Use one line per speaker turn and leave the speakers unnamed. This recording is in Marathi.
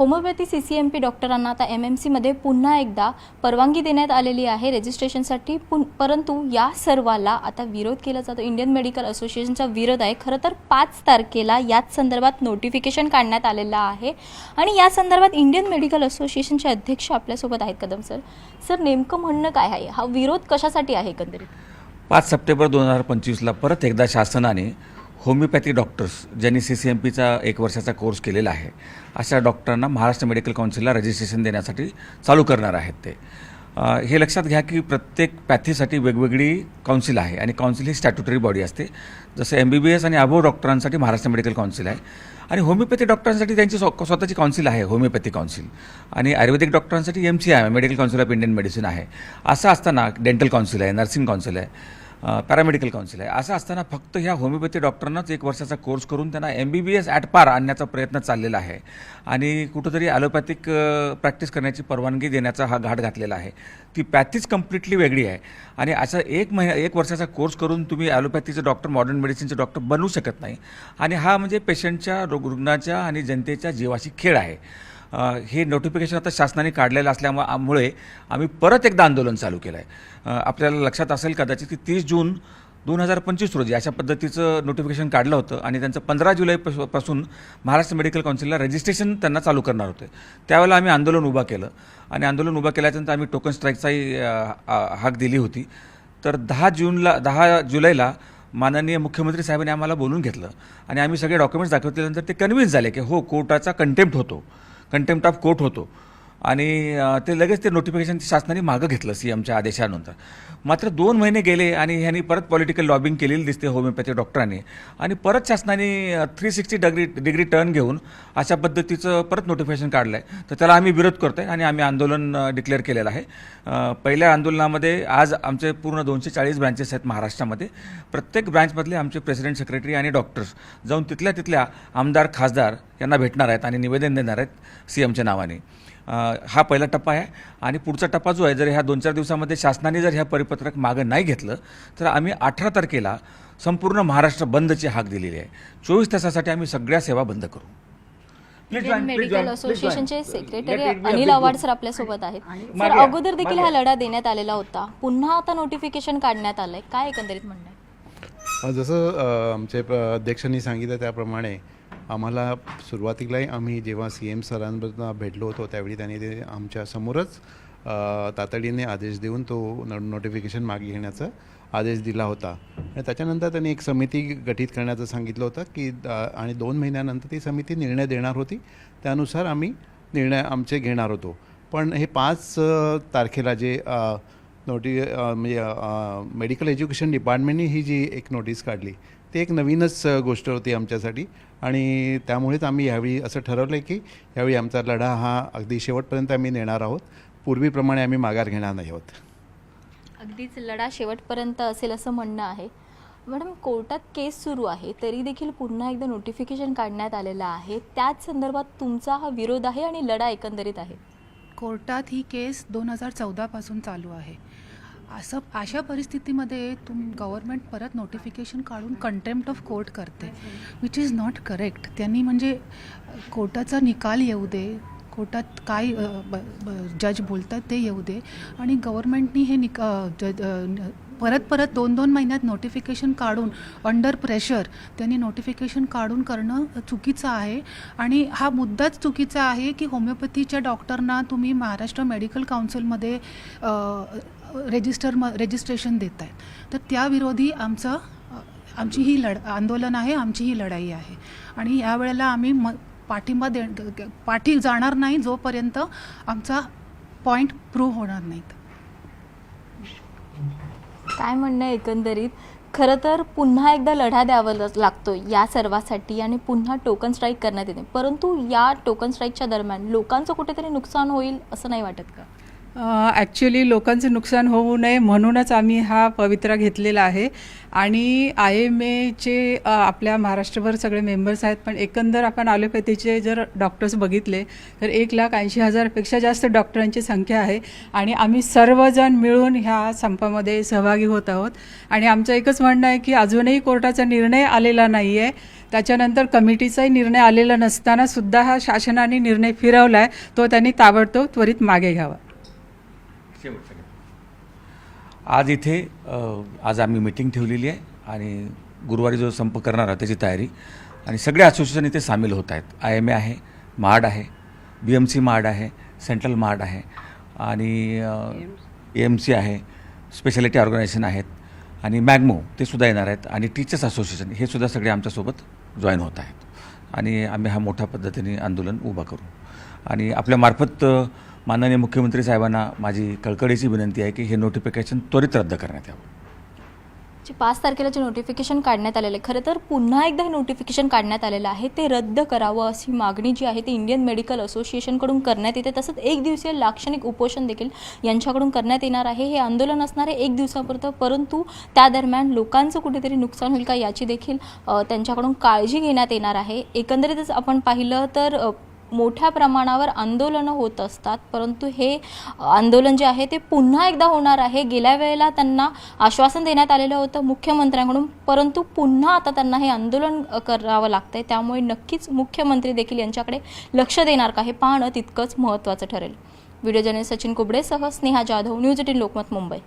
Homeopathy C C M P डॉक्टरांना आता एम एम सीमध्ये पुन्हा एकदा परवानगी देण्यात आलेली आहे. रजिस्ट्रेशनसाठी पुन परंतु या सर्वाला आता विरोध केला जातो. इंडियन मेडिकल असोसिएशनचा विरोध आहे. खरं तर पाच तारखेला याच संदर्भात नोटिफिकेशन काढण्यात आलेलं आहे. आणि या संदर्भात इंडियन मेडिकल असोसिएशनचे अध्यक्ष आपल्यासोबत आहेत कदम सर. सर नेमकं म्हणणं काय आहे? हा विरोध कशासाठी आहे एकंदरीत?
पाच सप्टेंबर दोन हजार पंचवीसला परत एकदा शासनाने homeopathy doctors C C M M पीचा एक वर्षाचा कोर्स केलेला आहे अशा डॉक्टरांना महाराष्ट्र मेडिकल काउन्सिलला रजिस्ट्रेशन देण्यासाठी चालू करणार आहेत ते. हे लक्षात घ्या की प्रत्येक पॅथीसाठी वेगवेगळी काउन्सिल आहे आणि काउन्सिल ही स्टॅट्युटरी बॉडी असते. जसं एम बी बी एस आणि अबोव डॉक्टरांसाठी महाराष्ट्र मेडिकल काउन्सिल आहे. आणि होमिओपॅथी डॉक्टरांसाठी त्यांची स्व स्वतःची काउन्सिल आहे होमिओपॅथी काउन्सिल आणि आयुर्वेदिक डॉक्टरांसाठी M C I medical council of Indian medicine आहे. असं असताना डेंटल काउन्सिल आहे नर्सिंग काउन्सिल आहे. पॅरामेडिकल काउन्सिल आहे. असं असताना फक्त ह्या होमिओपॅथी डॉक्टरांनाच एक वर्षाचा कोर्स करून त्यांना M B B S at par आणण्याचा प्रयत्न चाललेला आहे. आणि कुठंतरी ॲलोपॅथिक प्रॅक्टिस करण्याची परवानगी देण्याचा हा घाट घातलेला आहे. ती पॅथीच कम्प्लिटली वेगळी आहे. आणि असा एक महिना एक वर्षाचा कोर्स करून तुम्ही ॲलोपॅथीचे डॉक्टर मॉडर्न मेडिसिनचे डॉक्टर बनवू शकत नाही. आणि हा म्हणजे पेशंटच्या रुग्णाच्या आणि जनतेच्या जीवाशी खेळ आहे. हे नोटिफिकेशन आता शासनाने काढलेलं असल्यामुळे आम्ही परत एकदा आंदोलन चालू केलं आहे आपल्याला लक्षात असेल कदाचित की तीस जून दोन हजार पंचवीस रोजी अशा पद्धतीचं नोटिफिकेशन काढलं होतं आणि त्यांचं पंधरा जुलैपासून महाराष्ट्र मेडिकल काउन्सिलला रजिस्ट्रेशन त्यांना चालू करणार होते. त्यावेळेला आम्ही आंदोलन उभा केलं आणि आंदोलन उभा केल्यानंतर आम्ही टोकन स्ट्राईकचाही हाक दिली होती. तर दहा जूनला दहा जुलैला माननीय मुख्यमंत्री साहेबांनी आम्हाला बोलून घेतलं आणि आम्ही सगळे डॉक्युमेंट्स दाखवल्यानंतर ते कन्व्हिन्स झाले की हो कोर्टाचा कंटेम्प्ट होतो. कंटेम्प्ट ऑफ कोर्ट होतो. आणि ते लगेच ते नोटिफिकेशन शासनाने मागं घेतलं सी एमच्या आदेशानंतर. मात्र दोन महिने गेले आणि ह्यांनी परत पॉलिटिकल लॉबिंग केलेली दिसते होमिओपॅथी डॉक्टरांनी आणि परत शासनाने three sixty degree degree turn घेऊन अशा पद्धतीचं परत नोटिफिकेशन काढलं आहे तर त्याला आम्ही विरोध करतो आहे आणि आम्ही आंदोलन डिक्लेअर केलेलं आहे. पहिल्या आंदोलनामध्ये आज आमचे पूर्ण दोनशे चाळीस ब्रँचेस आहेत महाराष्ट्रामध्ये. प्रत्येक ब्रँचमधले आमचे प्रेसिडेंट सेक्रेटरी आणि डॉक्टर्स जाऊन तिथल्या तिथल्या आमदार खासदार यांना भेटणार आहेत आणि निवेदन देणार आहेत सी एमच्या नावाने. हा पहिला टप्पा आहे. आणि पुढचा टप्पा जो आहे जर ह्या दोन चार दिवसामध्ये शासनाने जर ह्या परिपत्रक मागं नाही घेतलं तर आम्ही अठरा तारखेला संपूर्ण महाराष्ट्र बंदची हाक दिलेली आहे. चोवीस तासासाठी आम्ही सगळ्या सेवा बंद करू.
मेडिकल. असोसिएशनचे सेक्रेटरी अनिल आव्हाड. सर आपल्यासोबत आहेत. सर अगोदर देखील हा. लढा देण्यात आलेला होता. पुन्हा आता नोटिफिकेशन काढण्यात आलंय. काय एकंदरीत म्हणणं
जसं आमचे अध्यक्षांनी सांगितलं त्याप्रमाणे आम्हाला सुरुवातीलाही आम्ही जेव्हा सी एम सरांबरोबर भेटलो होतो त्यावेळी त्यांनी ते आमच्यासमोरच तातडीने आदेश देऊन तो नो नोटिफिकेशन मागे घेण्याचा आदेश दिला होता. आणि त्याच्यानंतर त्यांनी एक समिती गठीत करण्याचं सांगितलं होतं की आणि दोन महिन्यानंतर ती समिती निर्णय देणार होती. त्यानुसार आम्ही निर्णय आमचे घेणार होतो. पण हे पाच तारखेला जे नोटी म्हणजे मेडिकल एज्युकेशन डिपार्टमेंटने ही जी एक नोटीस काढली ती एक नवीनच गोष्ट होती आमच्यासाठी. आणि त्यामुळेच आम्ही यावेळी असं ठरवलं आहे की यावेळी आमचा लढा हा अगदी शेवटपर्यंत आम्ही नेणार आहोत. पूर्वीप्रमाणे आम्ही माघार घेणार नाही आहोत.
अगदीच लढा शेवटपर्यंत असेल असं म्हणणं आहे. मॅडम कोर्टात केस सुरू आहे तरी देखील पुन्हा एकदा नोटिफिकेशन काढण्यात आलेलं आहे. त्याच संदर्भात तुमचा हा विरोध आहे आणि लढा एकंदरीत आहे.
कोर्टात ही केस दोन हजार चौदापासून चालू आहे. असं अशा परिस्थितीमध्ये तुम गव्हर्मेंट परत नोटिफिकेशन काढून कंटेम्प्ट ऑफ कोर्ट करते विच इज नॉट करेक्ट त्यांनी म्हणजे कोर्टाचा निकाल येऊ दे कोर्टात काय ब- ब- जज बोलतात ते येऊ दे. आणि गव्हर्मेंटनी हे निक जज परत परत दोन दोन महिन्यात नोटिफिकेशन काढून अंडर प्रेशर त्यांनी नोटिफिकेशन काढून करणं चुकीचं आहे. आणि हा मुद्दाच चुकीचा आहे की होमिओपॅथीच्या डॉक्टरना तुम्ही महाराष्ट्र मेडिकल काउन्सिलमध्ये रेजिस्टर म रजिस्ट्रेशन देत आहेत तर त्याविरोधी आमचं आमची ही लढ आंदोलन आहे आमची ही लढाई आहे. आणि यावेळेला आम्ही म पाठिंबा दे पाठी जाणार नाही जोपर्यंत आमचा पॉईंट प्रूव्ह होणार नाहीत.
काय म्हणणं आहे एकंदरीत? खरं तर पुन्हा एकदा लढा द्यावा लागतो या सर्वासाठी आणि पुन्हा टोकन स्ट्राईक करण्यात येते. परंतु या टोकन स्ट्राईकच्या दरम्यान लोकांचं कुठेतरी नुकसान होईल असं नाही वाटत का?
ॲक्च्युली लोकांचं नुकसान होऊ नये म्हणूनच आम्ही हा पवित्रा घेतलेला आहे. आणि आय एम एचे आपल्या महाराष्ट्रभर सगळे मेंबर्स आहेत पण एकंदर आपण ॲलोपॅथीचे जर डॉक्टर्स बघितले तर एक लाख ऐंशी हजारपेक्षा जास्त डॉक्टरांची संख्या आहे. आणि आम्ही सर्वजण मिळून ह्या संपामध्ये सहभागी होत आहोत. आणि आमचं एकच म्हणणं आहे की अजूनही कोर्टाचा निर्णय आलेला नाही आहे त्याच्यानंतर कमिटीचाही निर्णय आलेला नसताना सुद्धा हा शासनाने निर्णय फिरवला आहे तो त्यांनी ताबडतोब त्वरित मागे घ्यावा.
आज इथे आज आम्ही मिटिंग ठेवलेली आहे आणि गुरुवारी जो संप करणार आहोत त्याची तयारी. आणि सगळे असोसिएशन इथे सामील होत आहेत. आय एम ए आहे मार्ड आहे बी एम सी मार्ड आहे सेंट्रल मार्ड आहे आणि ए एम सी आहे स्पेशालिटी ऑर्गनायझेशन आहेत आणि मॅगमो ते सुद्धा येणार आहेत आणि टीचर्स असोसिएशन हे सुद्धा सगळे आमच्यासोबत जॉईन होत आहेत. आणि आम्ही हा मोठ्या पद्धतीने आंदोलन उभा करू. आणि आपल्यामार्फत माननीय मुख्यमंत्री साहेबांना माझी कळकळीची विनंती आहे की हे नोटिफिकेशन त्वरित रद्द करण्यात यावं.
जे पाच तारखेला जे नोटिफिकेशन काढण्यात आलेलं आहे खरं तर पुन्हा एकदा हे नोटिफिकेशन काढण्यात आलेलं आहे ते रद्द करावं अशी मागणी जी आहे ती इंडियन मेडिकल असोसिएशनकडून करण्यात येते. तसंच एक दिवसीय लाक्षणिक उपोषण देखील यांच्याकडून करण्यात येणार आहे. हे आंदोलन असणार आहे एक दिवसापुरतं परंतु त्या दरम्यान लोकांचं कुठेतरी नुकसान होईल का याची देखील त्यांच्याकडून काळजी घेण्यात येणार आहे. एकंदरीतच आपण पाहिलं तर मोठ्या प्रमाणावर आंदोलनं होत असतात. परंतु हे आंदोलन जे आहे ते पुन्हा एकदा होणार आहे. गेल्या वेळेला त्यांना आश्वासन देण्यात आलेलं होतं मुख्यमंत्र्यांकडून. परंतु पुन्हा आता त्यांना हे आंदोलन करावं लागतंय. त्यामुळे नक्कीच मुख्यमंत्री देखील यांच्याकडे लक्ष देणार का हे पाहणं तितकंच महत्त्वाचं ठरेल. व्हिडिओ जर्नलिस्ट सचिन कुबडेसह स्नेहा जाधव न्यूज एटीन लोकमत मुंबई.